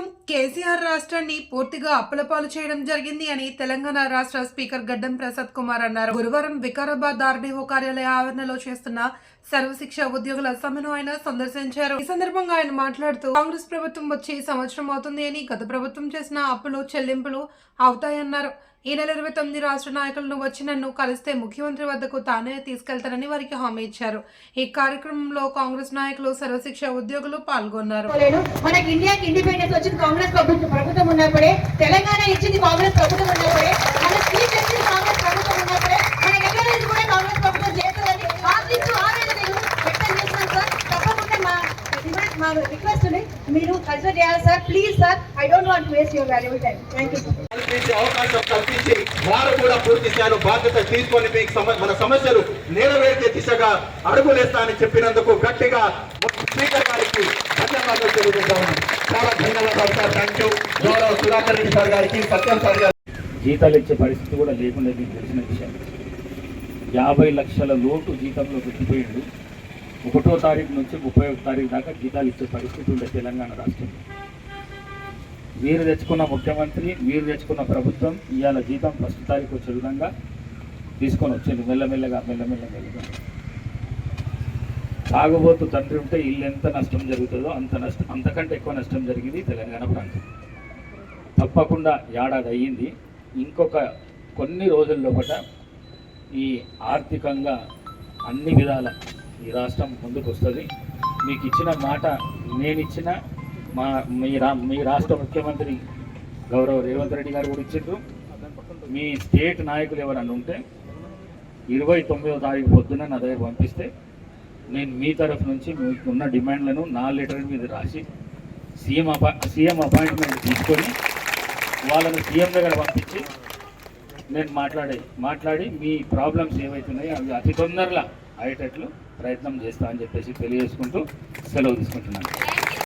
ప్రభుత్వం కేసీఆర్ రాష్ట్రాన్ని పూర్తిగా అప్పులపాలు చేయడం జరిగింది అని తెలంగాణ రాష్ట్ర స్పీకర్ గడ్డం ప్రసాద్ కుమార్ అన్నారు. గురువారం వికారాబాద్ ఆర్డీఓ కార్యాలయ ఆవరణలో చేస్తున్న సర్వశిక్ష ఉద్యోగుల సమ్మెను ఆయన సందర్శించారు. ఈ సందర్భంగా ఆయన మాట్లాడుతూ కాంగ్రెస్ ప్రభుత్వం వచ్చి సంవత్సరం అవుతుంది అని గత ప్రభుత్వం చేసిన అప్పులు చెల్లింపులు అవుతాయన్నారు. ఈ నెల ఇరవై తొమ్మిది రాష్ట్ర నాయకులను వచ్చి నన్ను కలిస్తే ముఖ్యమంత్రి వద్దకు తానే తీసుకెళ్తానని వారికి హామీ ఇచ్చారు. ఈ కార్యక్రమంలో కాంగ్రెస్ నాయకులు సర్వశిక్ష ఉద్యోగులు పాల్గొన్నారు. మనకి ఇండియాకి ఇండిపెండెన్స్ వచ్చింది కాంగ్రెస్ ప్రభుత్వం. ప్రభుత్వం ఉన్నప్పుడే తెలంగాణ ఇచ్చింది కాంగ్రెస్ ప్రభుత్వం ఉన్నప్పుడే మన స్పీచ్ ఇచ్చింది కాంగ్రెస్ ప్రభుత్వం ఉన్నప్పుడే మన ఎక్కడైనా కూడా కాంగ్రెస్ ప్రభుత్వం చేస్తుందని ఆశిస్తూ ఆ రోజు నేను వ్యక్తం చేస్తున్నాను సార్ తప్పకుండా మా డిమాండ్ మా రిక్వెస్ట్ని మీరు కన్సిడర్ చేయాలి sir please sir I don't want waste your valuable time thank you అవకాశం కల్పించి వారు కూడా పూర్తి స్థాయిలో బాధ్యత తీసుకొని మీకు మన సమస్యలు నెరవేర్చే దిశగా అడుగులేస్తా అని చెప్పినందుకు గట్టిగా స్పీకర్ గారికి ధన్యవాదాలు తెలియజేస్తాను చాలా ధన్యవాదాలు సార్ థ్యాంక్ యూ గౌరవ సుధాకర్ రెడ్డి సార్ గారికి సత్యం సార్ గారికి. జీతాలు ఇచ్చే పరిస్థితి కూడా లేకుండా మీకు తెలిసిన విషయం. యాభై లక్షల లోటు జీతంలో పెట్టిపోయిండు. ఒకటో తారీఖు నుంచి ముప్పై ఒక తారీఖు దాకా జీతాలు ఇచ్చే పరిస్థితి ఉండే తెలంగాణ రాష్ట్రం మీరు తెచ్చుకున్న ముఖ్యమంత్రి మీరు తెచ్చుకున్న ప్రభుత్వం ఇవాళ జీతం ఫస్ట్ తారీఖు వచ్చే విధంగా తీసుకొని వచ్చింది. మెల్లమెల్లగా మెల్లమెల్లమెల్లగా సాగుబోతు తండ్రి ఉంటే ఇల్లు ఎంత నష్టం జరుగుతుందో అంత నష్టం అంతకంటే ఎక్కువ నష్టం జరిగింది తెలంగాణ ప్రాంతం. తప్పకుండా ఏడాది అయ్యింది. ఇంకొక కొన్ని రోజుల లోపల ఈ ఆర్థికంగా అన్ని విధాల ఈ రాష్ట్రం ముందుకు వస్తుంది మీకు ఇచ్చిన మాట నేను ఇచ్చిన మా మీ రా మీ రాష్ట్ర ముఖ్యమంత్రి గౌరవ రేవంత్ రెడ్డి గారు కూడా ఇచ్చిండ్రు. మీ స్టేట్ నాయకులు ఎవరన్నా ఉంటే ఇరవై తొమ్మిదో తారీఖు పొద్దున నా దగ్గర పంపిస్తే నేను మీ తరఫు నుంచి మీకు ఉన్న డిమాండ్లను నా లెటర్ మీద రాసి సీఎం అపా సీఎం అపాయింట్మెంట్ తీసుకొని వాళ్ళని సీఎం దగ్గర పంపించి నేను మాట్లాడే మాట్లాడి మీ ప్రాబ్లమ్స్ ఏవైతున్నాయో అవి అతి తొందరలో అయ్యేటట్లు ప్రయత్నం చేస్తా అని చెప్పేసి తెలియజేసుకుంటూ సెలవు తీసుకుంటున్నాను.